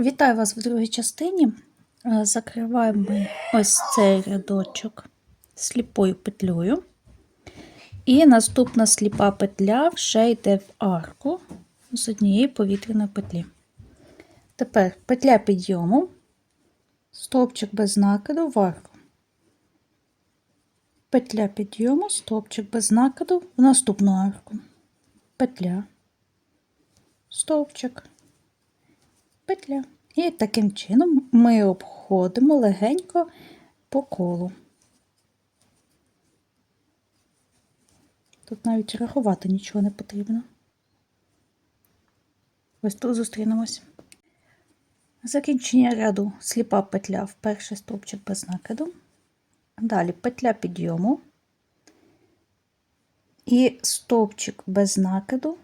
Вітаю вас в другій частині. Е, Закриваємо ось цей рядочок сліпою петлею. І наступна сліпа петля вже йде в арку з однієї повітряної петлі. Тепер петля підйому, стовпчик без накиду в арку. Петля підйому, стовпчик без накиду в наступну арку. Петля, стовпчик, петля. І таким чином ми обходимо легенько по колу. Тут навіть рахувати нічого не потрібно. Ось тут зустрінемось. Закінчення ряду сліпа петля в перший стовпчик без накиду. Далі петля підйому і стовпчик без накиду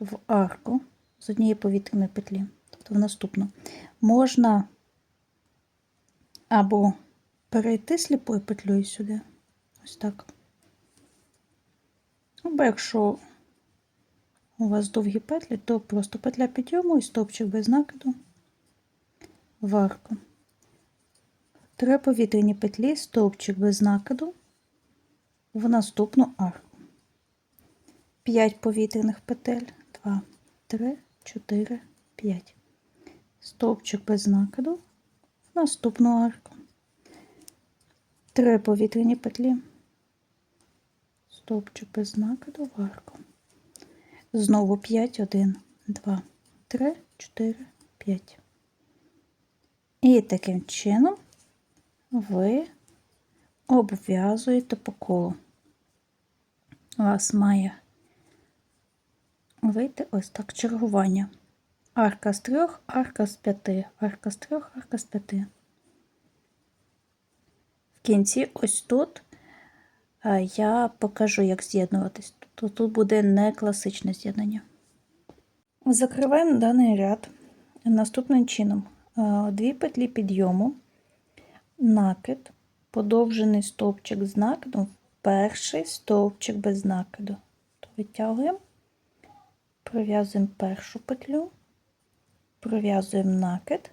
в арку з однієї повітряної петлі. Тобто в наступну. Можна або перейти сліпою петлею сюди, ось так. Або якщо у вас довгі петлі, то просто петля підйому і стовпчик без накиду в арку. Три повітряні петлі, стовпчик без накиду в наступну арку. 5 повітряних петель, 2, 3, 4, 5. Стовпчик без накиду наступну арку. Три повітряні петлі, стовпчик без накиду в арку. Знову 5, 1, 2, 3, 4, 5. І таким чином ви обв'язуєте по колу. У вас має вийти ось так чергування. Арка з трьох, арка з п'яти, арка з трьох, арка з п'яти. В кінці ось тут я покажу, як з'єднуватись. Тут, тут буде не класичне з'єднання. Закриваємо даний ряд наступним чином: дві петлі підйому, накид, подовжений стовпчик з накидом, перший стовпчик без накиду. То витягуємо, пров'язуємо першу петлю, пров'язуємо накид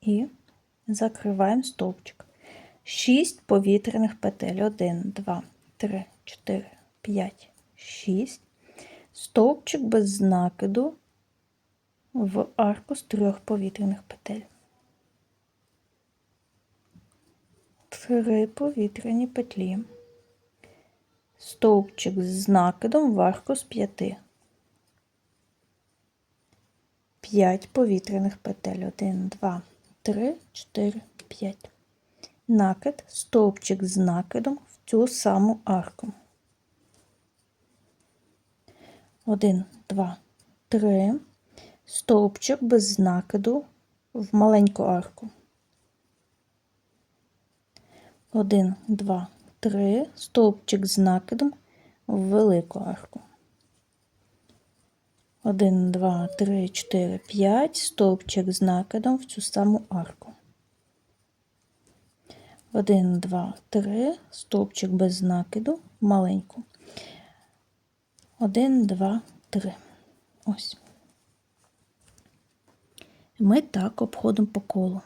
і закриваємо стовпчик. 6 повітряних петель. 1, 2, 3, 4, 5, 6. Стовпчик без накиду в арку з трьох повітряних петель. Три повітряні петлі. Стовпчик з накидом в арку з п'яти. 5 повітряних петель. 1, 2, 3, 4, 5. Накид, стовпчик з накидом в цю саму арку. 1, 2, 3. Стовпчик без накиду в маленьку арку. 1, 2, 3. Стовпчик з накидом в велику арку. 1, 2, 3, 4, 5, стовпчик з накидом в цю саму арку. 1, 2, 3, стовпчик без накиду, маленьку. 1, 2, 3. Ось. Ми так обходимо по колу.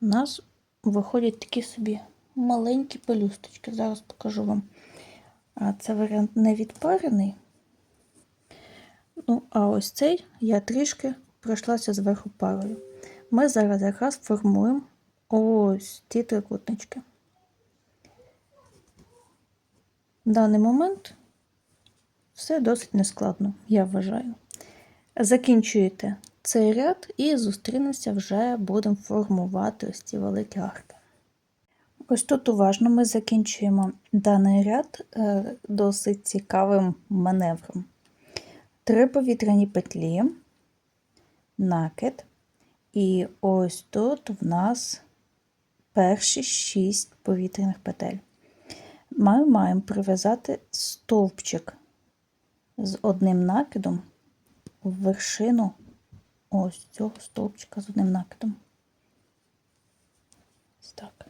У нас виходять такі собі маленькі пелюсточки. Зараз покажу вам. Це варіант не відпарений. Ну, а ось цей я трішки пройшлася зверху парою. Ми зараз якраз формуємо ось ті трикутнички. В даний момент все досить нескладно, я вважаю. Закінчуєте цей ряд і зустрінемося вже будемо формувати ось ці великі арки. Ось тут уважно ми закінчуємо даний ряд е, досить цікавим маневром. Три повітряні петлі, накид, і ось тут в нас перші шість повітряних петель. Ми маємо прив'язати стовпчик з одним накидом в вершину ось цього стовпчика з одним накидом. Так.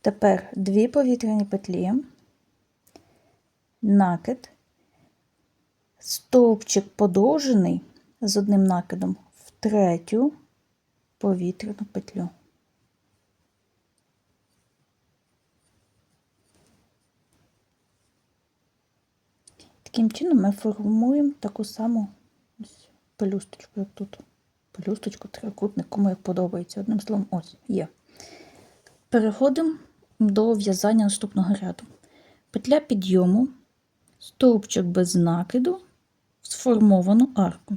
Тепер дві повітряні петлі, накид, стовпчик подовжений з одним накидом в третю повітряну петлю. Таким чином ми формуємо таку саму пелюсточку, як тут. Пелюсточку, трикутник, кому як подобається. Одним словом, ось є. Переходимо до в'язання наступного ряду. Петля підйому, стовпчик без накиду, сформовану арку.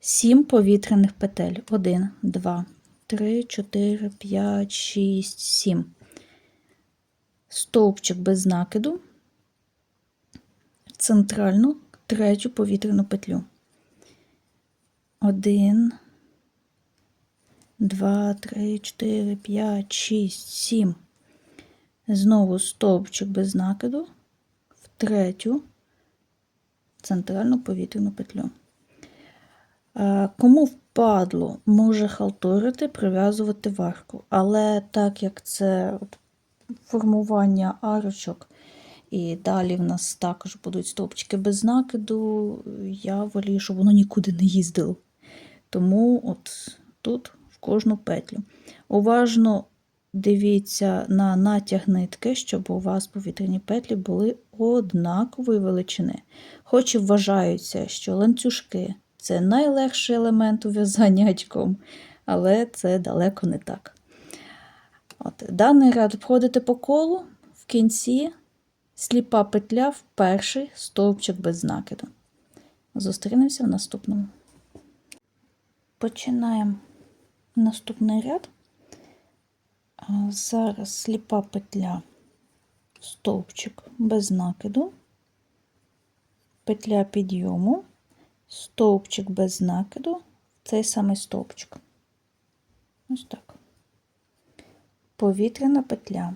Сім повітряних петель. 1, 2, 3, 4, 5, 6, 7. Стовпчик без накиду, центральну третю повітряну петлю. 1, 2, 3, 4, 5, 6, 7. Знову стовпчик без накиду в третю центральну повітряну петлю. Е, Кому впадло, може халтурити, прив'язувати варку. Але так як це формування арочок, і далі в нас також будуть стовпчики без накиду, я волію, щоб воно нікуди не їздило. Тому от тут в кожну петлю. Уважно дивіться на натяг нитки, щоб у вас повітряні петлі були однакової величини. Хоч і вважаються, що ланцюжки це найлегший елемент у в'язанні гачком, але це далеко не так. От, Даний ряд входите по колу, в кінці сліпа петля в перший стовпчик без накиду. Зустрінемося в наступному. Починаємо наступний ряд. Зараз сліпа петля, стовпчик без накиду, петля підйому, стовпчик без накиду, цей самий стовпчик. Ось так. Повітряна петля.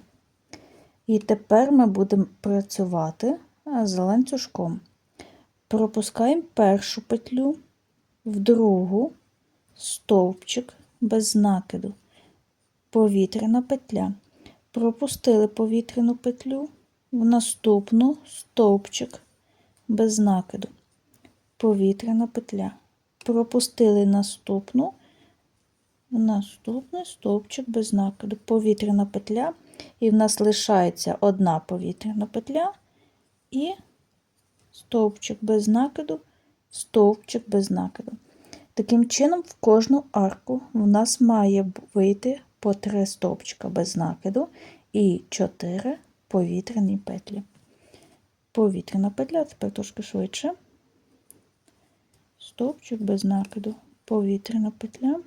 І тепер ми будемо працювати з ланцюжком. Пропускаємо першу петлю, в другу стовпчик без накиду повітряна петля. Пропустили повітряну петлю, в наступну стовпчик без накиду. Повітряна петля. Пропустили наступну, в наступний стовпчик без накиду. Повітряна петля. І в нас лишається одна повітряна петля і стовпчик без накиду, стовпчик без накиду. Таким чином, в кожну арку в нас має вийти по 3 стовпчика без накиду і 4 повітряні петлі. Повітряна петля, тепер трошки швидше. Стовпчик без накиду, повітряна петля,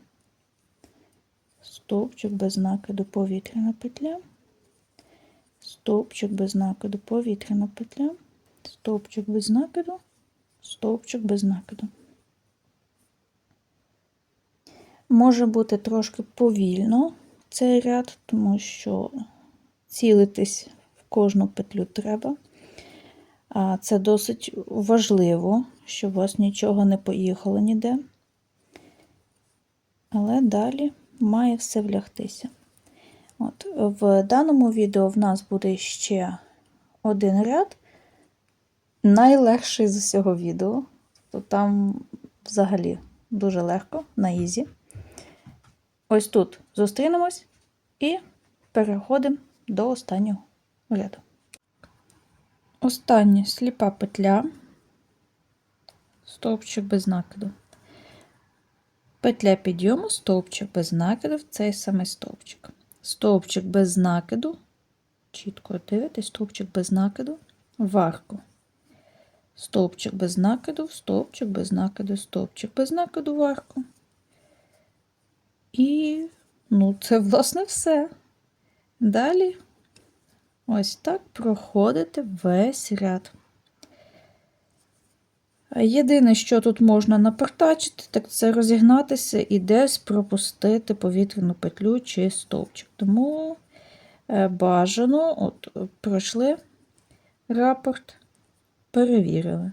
стовпчик без накиду, повітряна петля, стовпчик без накиду, повітряна петля, стовпчик без накиду, стовпчик без накиду. Може бути трошки повільно цей ряд, тому що цілитись в кожну петлю треба. Це досить важливо, щоб у вас нічого не поїхало ніде. Але далі має все влягтися. От, В даному відео в нас буде ще один ряд, найлегший з усього відео. То там взагалі дуже легко, на ізі. Ось тут зустрінемось і переходимо до останнього ряду. Остання сліпа петля, стовпчик без накиду. Петля підйому, стовпчик без накиду в цей самий стовпчик. Стовпчик без накиду, чітко дивитесь, стовпчик без накиду, в арку. Стовпчик без накиду, стовпчик без накиду, стовпчик без накиду в арку. І, ну, це, власне, все. Далі ось так проходите весь ряд. Єдине, що тут можна напортачити, так це розігнатися і десь пропустити повітряну петлю чи стовпчик. Тому е, бажано, от пройшли рапорт, перевірили,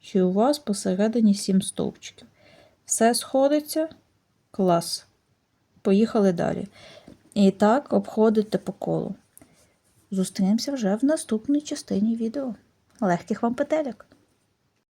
чи у вас посередині 7 стовпчиків. Все сходиться, клас. Поїхали далі. І так обходите по колу. Зустрінемося вже в наступній частині відео. Легких вам петелек!